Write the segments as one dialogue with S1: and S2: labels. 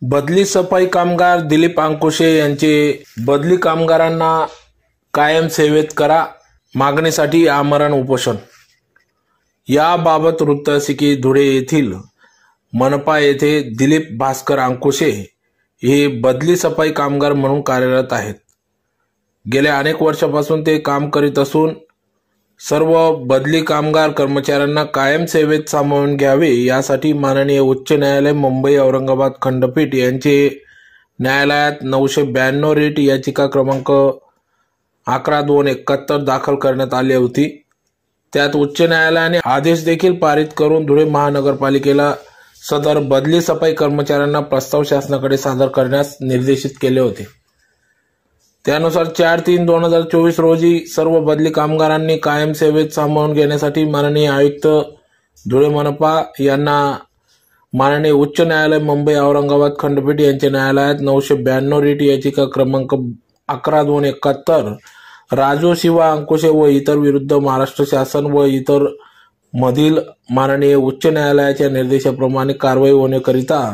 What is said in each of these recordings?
S1: बदली सफाई कामगार दिलीप अंकुशे यांचे बदली कामगारांना कायम सेवेत करा मागणीसाठी आमरण उपोषण. याबाबत वृत्तसिकी धुळे येथील मनपा येथे दिलीप भास्कर अंकुशे हे बदली सफाई कामगार म्हणून कार्यरत आहेत. गेल्या अनेक वर्षापासून ते काम करीत असून सर्व बदली कामगार कर्मचाऱ्यांना कायम सेवेत सामावून घ्यावे यासाठी माननीय उच्च न्यायालय मुंबई औरंगाबाद खंडपीठ यांचे न्यायालयात नऊशे ब्याण्णव रेट याचिका क्रमांक अकरा दोन एकाहत्तर दाखल करण्यात आली होती. त्यात उच्च न्यायालयाने आदेश देखील पारित करून धुळे महानगरपालिकेला सदर बदली सफाई कर्मचाऱ्यांना प्रस्ताव शासनाकडे सादर करण्यास निर्देशित केले होते. त्यानुसार चार तीन दोन हजार चोवीस रोजी सर्व बदली कामगारांनी कायम सेवेत सामावून घेण्यासाठी माननीय आयुक्त धुळे मनपा यांना माननीय उच्च न्यायालय मुंबई औरंगाबाद खंडपीठ यांच्या न्यायालयात नऊशे ब्याण्णव रीट याचिका क्रमांक अकरा दोन एकाहत्तर राजू शिवा अंकुशे व इतर विरुद्ध महाराष्ट्र शासन व इतर मधील माननीय उच्च न्यायालयाच्या निर्देशाप्रमाणे कारवाई होण्याकरिता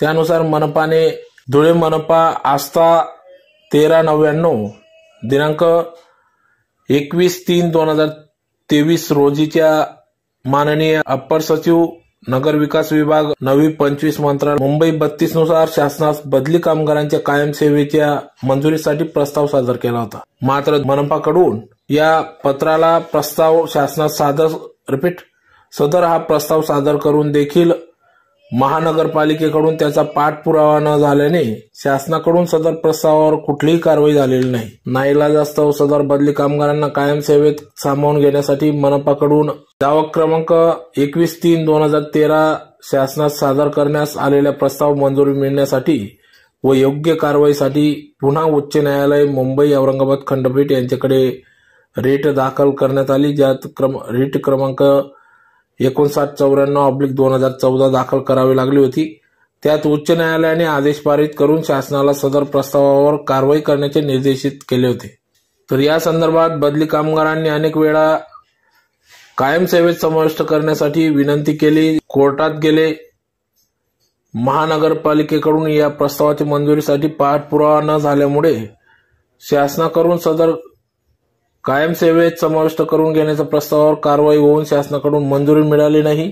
S1: त्यानुसार मनपाने धुळे मनपा आस्था तेरा नव्याण्णव दिनांक एकवीस तीन दोन हजार तेवीस रोजीच्या माननीय अप्पर सचिव नगर विकास विभाग नवी पंचवीस मंत्रालय मुंबई बत्तीसनुसार शासनास बदली कामगारांच्या कायम सेवेच्या मंजुरीसाठी प्रस्ताव सादर केला होता. मात्र मनपाकडून या पत्राला प्रस्ताव शासनास सादर रिपीट सदर हा प्रस्ताव सादर करून देखील महानगरपालिकेकडून त्याचा पाठपुरावा न झाल्याने शासनाकडून सदर प्रस्तावावर कुठलीही कारवाई झालेली नाही. नाईलाजास्तव सदर बदली कामगारांना कायम सेवेत सामावून घेण्यासाठी मनपाकडून दावा क्रमांक एकवीस तीन दोन हजार तेरा शासनात सादर करण्यास आलेला प्रस्ताव मंजुरी मिळण्यासाठी व योग्य कारवाईसाठी पुन्हा उच्च न्यायालय मुंबई औरंगाबाद खंडपीठ यांच्याकडे रेट दाखल करण्यात आली ज्यात क्रम रेट क्रमांक एकोणसाठ चौऱ्याण्णव ऑब्लिक दोन हजार चौदा दाखल करावी लागली होती. त्यात उच्च न्यायालयाने आदेश पारित करून शासनाला सदर प्रस्तावावर कारवाई करण्याचे निर्देशित केले होते. तर या संदर्भात बदली कामगारांनी अनेक वेळा कायम सेवेत समाविष्ट करण्यासाठी विनंती केली. कोर्टात गेले. महानगरपालिकेकडून या प्रस्तावाच्या मंजुरीसाठी पाठपुरावा न झाल्यामुळे शासनाकडून सदर कायम सेवेत समाविष्ट करून घेण्याच्या प्रस्तावावर कारवाई होऊन शासनाकडून मंजुरी मिळाली नाही.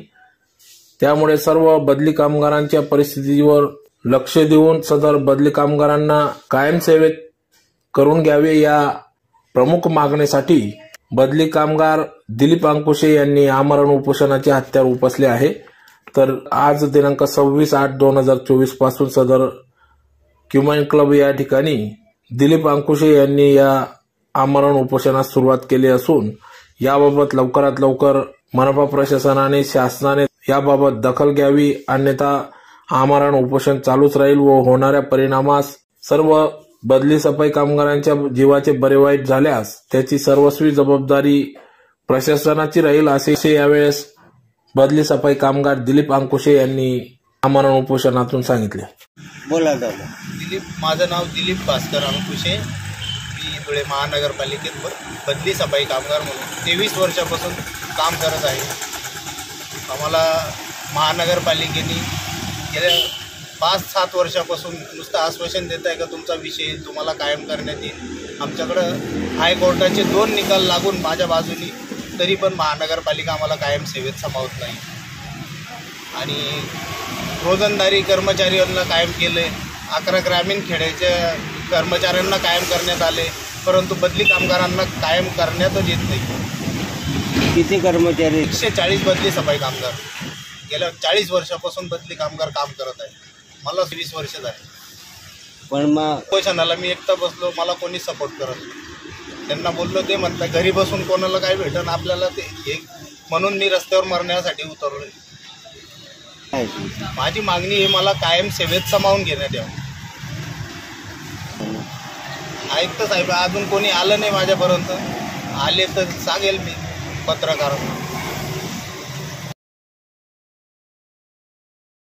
S1: त्यामुळे सर्व बदली कामगारांच्या परिस्थितीवर लक्ष देऊन सदर बदली कामगारांना कायम सेवेत करून घ्यावे या प्रमुख मागणीसाठी बदली कामगार दिलीप अंकुशे यांनी आमरण उपोषणाचे हत्यार उपसले आहे. तर आज दिनांक सव्वीस आठ दोन हजार चोवीसपासून सदर क्युमाइन क्लब या ठिकाणी दिलीप अंकुशे यांनी या आमरण उपोषणास सुरुवात केली असून याबाबत लवकरात लवकर मनपा प्रशासनाने शासनाने याबाबत दखल घ्यावी अन्यथा आमरण उपोषण चालूच राहील व होणाऱ्या परिणामास सर्व बदली सफाई कामगारांच्या जीवाचे बरे वाईट झाल्यास त्याची सर्वस्वी जबाबदारी प्रशासनाची राहील असे यावेळेस बदली सफाई कामगार दिलीप अंकुशे यांनी आमरण उपोषणातून सांगितले.
S2: बोला दादा.
S3: दिलीप माझं नाव दिलीप भास्कर अंकुशे. मी धुळे महानगरपालिकेत ब बदली सफाई कामगार म्हणून तेवीस वर्षापासून काम करत आहे. आम्हाला महानगरपालिकेने गेल्या पाच सात वर्षापासून नुसतं आश्वासन देत आहे का तुमचा विषय तुम्हाला कायम करण्यात येईल. आमच्याकडं हायकोर्टाचे दोन निकाल लागून माझ्या बाजूनी तरी पण महानगरपालिका आम्हाला कायम सेवेत समावत नाही. आणि रोजंदारी कर्मचाऱ्यांना कायम केले अकरा ग्रामीण खेड्याच्या कर्मचाऱ्यांना कायम करण्यात आले परंतु बदली कामगारांना कायम करण्यातच येत नाही.
S2: किती कर्मचारी?
S3: एकशे चाळीस बदली सफाई कामगार. गेल्या चाळीस वर्षापासून बदली कामगार काम करत आहे मला वीस वर्ष झाली.
S2: पण मग
S3: उपोषणाला मी एकटा बसलो मला कोणी सपोर्ट करत नाही. त्यांना बोललो ते म्हणतात घरी बसून कोणाला काय भेटन? आपल्याला ते हे म्हणून मी रस्त्यावर मरण्यासाठी उतरलो? माझी मागणी ही मला कायम सेवेत समावून घेण्यात यावं. ऐकतं साहेब अजून कोणी आलं नाही माझ्यापर्यंत. आले तर सांगेल मी पत्रकार